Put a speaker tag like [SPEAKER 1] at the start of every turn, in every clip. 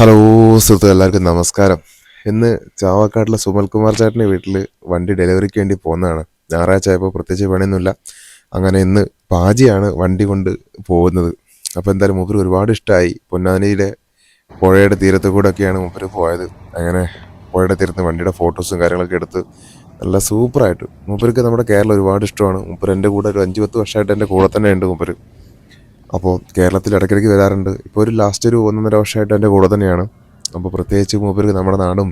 [SPEAKER 1] Hello സുഹൃത്തു എല്ലാവർക്കും നമസ്കാരം. ഇന്ന് ചാവക്കാട്ടിലെ സുമൽ കുമാർ ചേട്ടന്റെ വീട്ടിൽ വണ്ടി ഡെലിവറിക്ക് വേണ്ടി പോകുന്നതാണ്. ഞായറാഴ്ച ആയപ്പോൾ പ്രത്യേകിച്ച് പണിയൊന്നുമില്ല. അങ്ങനെ ഇന്ന് പാജിയാണ് വണ്ടി കൊണ്ട് പോകുന്നത്. അപ്പോൾ എന്തായാലും മൂപ്പർ ഒരുപാട് ഇഷ്ടമായി പൊന്നാനിയിലെ പുഴയുടെ തീരത്ത് കൂടെ ഒക്കെയാണ് മൂപ്പർ പോയത്. അങ്ങനെ പുഴയുടെ തീരത്ത് വണ്ടിയുടെ ഫോട്ടോസും കാര്യങ്ങളൊക്കെ എടുത്ത് നല്ല സൂപ്പറായിട്ട്. മൂപ്പർക്ക് നമ്മുടെ കേരളം ഒരുപാട് ഇഷ്ടമാണ്. മൂപ്പർ എന്റെ കൂടെ ഒരു അഞ്ച് പത്ത് വർഷമായിട്ട് എന്റെ കൂടെ തന്നെ ഉണ്ട് മൂപ്പര്. അപ്പോൾ കേരളത്തിൽ ഇടയ്ക്കിടയ്ക്ക് വരാറുണ്ട്. ഇപ്പോൾ ഒരു ലാസ്റ്റ് ഒരു ഒന്നൊന്നര വർഷമായിട്ട് എന്റെ കൂടെ തന്നെയാണ്. അപ്പോൾ പ്രത്യേകിച്ച് മൂപ്പർക്ക് നമ്മുടെ നാടും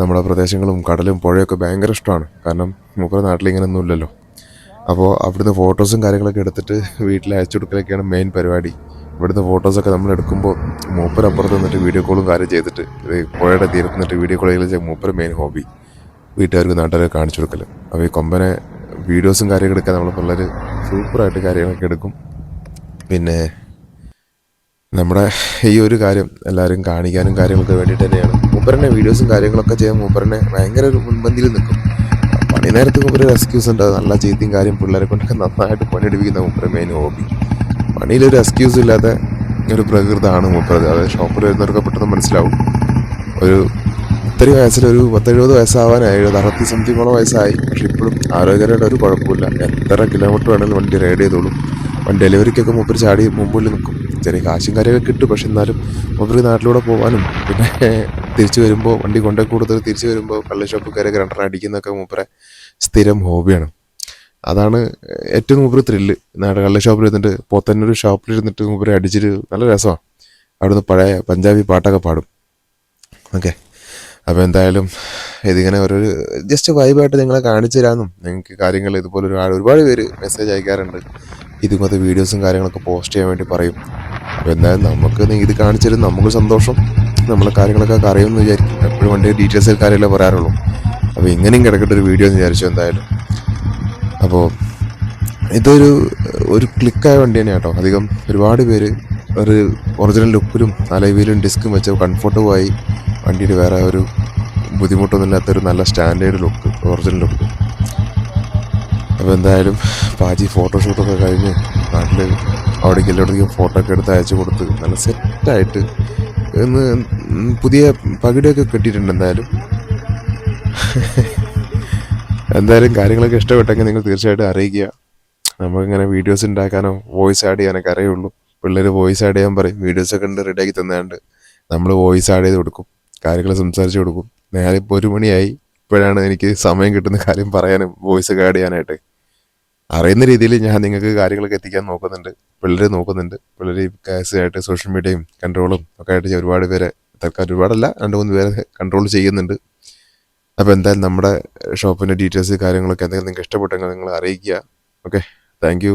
[SPEAKER 1] നമ്മുടെ പ്രദേശങ്ങളും കടലും പുഴയൊക്കെ ഭയങ്കര ഇഷ്ടമാണ്. കാരണം ഇങ്ങനെ ഒന്നും ഇല്ലല്ലോ. അപ്പോൾ അവിടുന്ന് ഫോട്ടോസും കാര്യങ്ങളൊക്കെ എടുത്തിട്ട് വീട്ടിൽ അയച്ചു കൊടുക്കലൊക്കെയാണ് മെയിൻ പരിപാടി. ഇവിടുന്ന് ഫോട്ടോസൊക്കെ നമ്മൾ എടുക്കുമ്പോൾ മൂപ്പരപ്പുറത്ത് നിന്നിട്ട് വീഡിയോ കോളും കാര്യം ചെയ്തിട്ട് പുഴയുടെ തീരത്ത് നിന്നിട്ട് വീഡിയോ കോൾ ചെയ്ത് മൂപ്പര മെയിൻ ഹോബി വീട്ടുകാർക്ക് നാട്ടുകാർക്ക് കാണിച്ചു കൊടുക്കൽ അപ്പോൾ ഈ കൊമ്പനെ വീഡിയോസും കാര്യങ്ങളൊക്കെ നമ്മൾ പിള്ളേർ സൂപ്പറായിട്ട് കാര്യങ്ങളൊക്കെ എടുക്കും. പിന്നെ നമ്മുടെ ഈ ഒരു കാര്യം എല്ലാവരും കാണിക്കാനും കാര്യങ്ങളൊക്കെ വേണ്ടിയിട്ട് തന്നെയാണ്. മൂപ്പരനെ വീഡിയോസും കാര്യങ്ങളൊക്കെ ചെയ്യാൻ മൂപ്പരനെ ഭയങ്കര ഒരു മുൻപന്തിയിൽ നിൽക്കും. പണി നേരത്തെ മൂപ്പര് എക്സ്ക്യൂസ് ഉണ്ട്. നല്ല ചീത്തയും കാര്യം പിള്ളേരെ കൊണ്ടൊക്കെ നന്നായിട്ട് പണിയെടുപ്പിക്കുന്ന മൂപ്പര മെയിൻ ഹോബി പണിയിലൊരു എക്സ്ക്യൂസ് ഇല്ലാത്ത ഒരു പ്രകൃതമാണ് മൂപ്പരത്. അതായത് ഷോപ്പിൽ വരുന്നവർക്ക് പെട്ടെന്ന് മനസ്സിലാവും. ഒരു ഇത്രയും വയസ്സിൽ ഒരു പത്തെഴുപത് വയസ്സാവാനായി. അറുപത്തി സംതിങ്ങോളം വയസ്സായി. പക്ഷെ ഇപ്പോഴും ആരോഗ്യകരമായിട്ട് ഒരു കുഴപ്പമില്ല എത്ര കിലോമീറ്റർ വേണമെങ്കിലും വണ്ടി റൈഡ് ചെയ്തോളും. വണ്ടി ഡെലിവറിക്കൊക്കെ മൂപ്പർ ചാടി മുമ്പിൽ നിൽക്കും. ചെറിയ കാശും കാര്യമൊക്കെ കിട്ടും. പക്ഷെ എന്നാലും മൂപ്പര് നാട്ടിലൂടെ പോകാനും പിന്നെ തിരിച്ചു വരുമ്പോൾ വണ്ടി കൊണ്ടേ കൂടുതൽ തിരിച്ചു വരുമ്പോൾ കള്ള ഷോപ്പ് കയറി ഗ്രണ്ടർ അടിക്കുന്നൊക്കെ മൂപ്പരെ സ്ഥിരം ഹോബിയാണ്. അതാണ് ഏറ്റവും മൂപ്പര് ത്രില്ല് നാട് കള്ള പോത്തന്നൊരു ഷോപ്പിൽ ഇരുന്നിട്ട് മൂപ്പര് അടിച്ചിട്ട് നല്ല രസമാണ്. അവിടുന്ന് പഴയ പഞ്ചാബി പാട്ടൊക്കെ പാടും. ഓക്കെ. അപ്പോൾ എന്തായാലും ഇതിങ്ങനെ ഒരു ജസ്റ്റ് വൈബായിട്ട് നിങ്ങളെ കാണിച്ചു തരാമെന്നും നിങ്ങൾക്ക് കാര്യങ്ങൾ ഇതുപോലെ ഒരുപാട് ഒരുപാട് പേര് മെസ്സേജ് അയക്കാറുണ്ട്. ഇതുപോലത്തെ വീഡിയോസും കാര്യങ്ങളൊക്കെ പോസ്റ്റ് ചെയ്യാൻ വേണ്ടി പറയും. എന്തായാലും നമുക്ക് നീ ഇത് കാണിച്ചാലും നമുക്ക് സന്തോഷം. നമ്മളെ കാര്യങ്ങളൊക്കെ അറിയുമെന്ന് വിചാരിക്കും. എപ്പോഴും വണ്ടി ഡീറ്റെയിൽസ് കാര്യമല്ലേ പറയാറുള്ളൂ. അപ്പോൾ ഇങ്ങനെയും കിടക്കട്ടെ ഒരു വീഡിയോ എന്ന് വിചാരിച്ചു എന്തായാലും. അപ്പോൾ ഇതൊരു ഒരു ക്ലിക്കായ വണ്ടി തന്നെയാണ് കേട്ടോ. അധികം ഒരുപാട് പേര് ഒരു ഒറിജിനൽ ലുക്കിലും അലവിലും ഡിസ്കും വെച്ച് കംഫർട്ടബിളായി വണ്ടിയുടെ വേറെ ഒരു ബുദ്ധിമുട്ടൊന്നുമില്ലാത്തൊരു നല്ല സ്റ്റാൻഡേർഡ് ലുക്ക് ഒറിജിനൽ ലുക്ക് അപ്പോൾ എന്തായാലും പാജി ഫോട്ടോഷൂട്ടൊക്കെ കഴിഞ്ഞ് നാട്ടിൽ അവിടേക്ക് എല്ലായിടത്തേക്കും ഫോട്ടോ ഒക്കെ എടുത്ത് അയച്ചു കൊടുത്ത് നല്ല സെറ്റായിട്ട് ഇന്ന് പുതിയ പകിടിയൊക്കെ കിട്ടിയിട്ടുണ്ട് എന്തായാലും. എന്തായാലും കാര്യങ്ങളൊക്കെ ഇഷ്ടപ്പെട്ടെങ്കിൽ നിങ്ങൾ തീർച്ചയായിട്ടും അറിയിക്കുക. നമുക്കിങ്ങനെ വീഡിയോസ് ഉണ്ടാക്കാനോ വോയിസ് ആഡ് ചെയ്യാനൊക്കെ അറിയുള്ളൂ. പിള്ളേർ വോയിസ് ആഡ് ചെയ്യാൻ പറയും. വീഡിയോസ് ഒക്കെ ഉണ്ട് റെഡിയാക്കി തന്നാണ്ട് നമ്മൾ വോയിസ് ആഡ് ചെയ്ത് കൊടുക്കും. കാര്യങ്ങൾ സംസാരിച്ച് കൊടുക്കും. നേരെ ഇപ്പോൾ ഒരു മണിയായി. ഇപ്പോഴാണ് എനിക്ക് സമയം കിട്ടുന്ന കാര്യം പറയാനും വോയിസ് ഒക്കെ ആഡ് ചെയ്യാനായിട്ട്. അറിയുന്ന രീതിയിൽ ഞാൻ നിങ്ങൾക്ക് കാര്യങ്ങളൊക്കെ എത്തിക്കാൻ നോക്കുന്നുണ്ട്. പിള്ളേർ നോക്കുന്നുണ്ട്. പിള്ളേർ ആയിട്ട് സോഷ്യൽ മീഡിയയും കൺട്രോളും ഒക്കെ ആയിട്ട് ഒരുപാട് പേരെ തൽക്കാലം ഒരുപാടല്ല രണ്ട് മൂന്ന് പേരെ കൺട്രോൾ ചെയ്യുന്നുണ്ട്. അപ്പോൾ എന്തായാലും നമ്മുടെ ഷോപ്പിന്റെ ഡീറ്റെയിൽസ് കാര്യങ്ങളൊക്കെ എന്തെങ്കിലും നിങ്ങൾക്ക് ഇഷ്ടപ്പെട്ടെങ്കിൽ നിങ്ങൾ അറിയിക്കുക. Okay thank